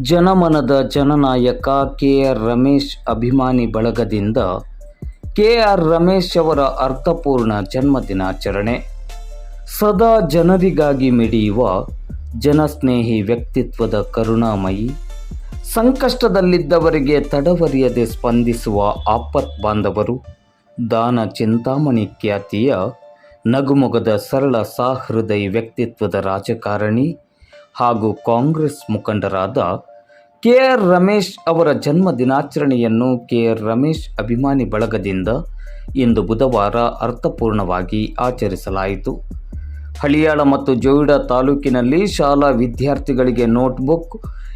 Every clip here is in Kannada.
ಜನಮನದ ಜನನಾಯಕ ಕೆ ಆರ್ ರಮೇಶ್ ಅಭಿಮಾನಿ ಬಳಗದಿಂದ ಕೆ ಆರ್ ರಮೇಶ್ ಅವರ ಅರ್ಥಪೂರ್ಣ ಜನ್ಮದಿನಾಚರಣೆ ಸದಾ ಜನರಿಗಾಗಿ ಮಿಡಿಯುವ ಜನಸ್ನೇಹಿ ವ್ಯಕ್ತಿತ್ವದ ಕರುಣಾಮಯಿ. ಸಂಕಷ್ಟದಲ್ಲಿದ್ದವರಿಗೆ ತಡವರಿಯದೆ ಸ್ಪಂದಿಸುವ ಆಪತ್ ಬಾಂಧವರು. ದಾನ ಚಿಂತಾಮಣಿ ಖ್ಯಾತಿಯ ನಗುಮೊಗದ ಸರಳ ಸಹೃದಯಿ ವ್ಯಕ್ತಿತ್ವದ ರಾಜಕಾರಣಿ. ಹಾಗೂ ಕಾಂಗ್ರೆಸ್ ಮುಖಂಡರಾದ ಕೆ ಆರ್ ರಮೇಶ್ ಅವರ ಜನ್ಮ ದಿನಾಚರಣೆಯನ್ನು ಕೆ ಆರ್ ರಮೇಶ್ ಅಭಿಮಾನಿ ಬಳಗದಿಂದ ಇಂದು ಬುಧವಾರ ಅರ್ಥಪೂರ್ಣವಾಗಿ ಆಚರಿಸಲಾಯಿತು. ಹಳಿಯಾಳ ಮತ್ತು ಜೋಯಿಡಾ ತಾಲೂಕಿನಲ್ಲಿ ಶಾಲಾ ವಿದ್ಯಾರ್ಥಿಗಳಿಗೆ ನೋಟ್ಬುಕ್,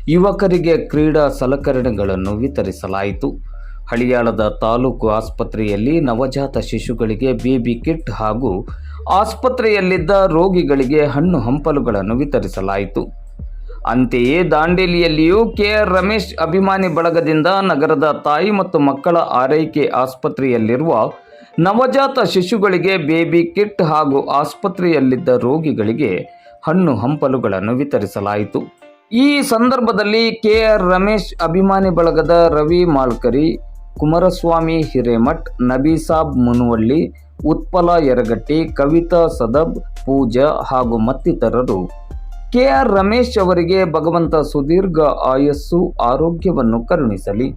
ಯುವಕರಿಗೆ ಕ್ರೀಡಾ ಸಲಕರಣೆಗಳನ್ನು ವಿತರಿಸಲಾಯಿತು. ಹಳಿಯಾಳದ ತಾಲೂಕು ಆಸ್ಪತ್ರೆಯಲ್ಲಿ ನವಜಾತ ಶಿಶುಗಳಿಗೆ ಬೇಬಿ ಕಿಟ್ ಹಾಗೂ ಆಸ್ಪತ್ರೆಯಲ್ಲಿದ್ದ ರೋಗಿಗಳಿಗೆ ಹಣ್ಣು ಹಂಪಲುಗಳನ್ನು ವಿತರಿಸಲಾಯಿತು. ಅಂತೆಯೇ ದಾಂಡೇಲಿಯಲ್ಲಿಯೂ ಕೆಆರ್ ರಮೇಶ್ ಅಭಿಮಾನಿ ಬಳಗದಿಂದ ನಗರದ ತಾಯಿ ಮತ್ತು ಮಕ್ಕಳ ಆರೈಕೆ ಆಸ್ಪತ್ರೆಯಲ್ಲಿರುವ ನವಜಾತ ಶಿಶುಗಳಿಗೆ ಬೇಬಿ ಕಿಟ್ ಹಾಗೂ ಆಸ್ಪತ್ರೆಯಲ್ಲಿದ್ದ ರೋಗಿಗಳಿಗೆ ಹಣ್ಣು ಹಂಪಲುಗಳನ್ನು ವಿತರಿಸಲಾಯಿತು. ಈ ಸಂದರ್ಭದಲ್ಲಿ ಕೆಆರ್ ರಮೇಶ್ ಅಭಿಮಾನಿ ಬಳಗದ ರವಿ ಮಾಳ್ಕರಿ ಕುಮಾರಸ್ವಾಮಿ ಹಿರೇಮಠ್ ನಬೀಸಾಬ್ ಮುನುವಳ್ಳಿ, ಉತ್ಪಲ ಯರಗಟ್ಟಿ, ಕವಿತಾ ಸದಬ್, ಪೂಜಾ ಹಾಗೂ ಮತ್ತಿತರರು. ಕೆಆರ್ ರಮೇಶ್ ಅವರಿಗೆ ಭಗವಂತ ಸುದೀರ್ಘ ಆಯಸ್ಸು, ಆರೋಗ್ಯವನ್ನು ಕರುಣಿಸಲಿ.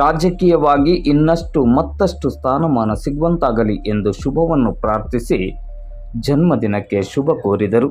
ರಾಜಕೀಯವಾಗಿ ಇನ್ನಷ್ಟು ಮತ್ತಷ್ಟು ಸ್ಥಾನಮಾನ ಸಿಗುವಂತಾಗಲಿ ಎಂದು ಶುಭವನ್ನು ಪ್ರಾರ್ಥಿಸಿ ಜನ್ಮದಿನಕ್ಕೆ ಶುಭ ಕೋರಿದರು.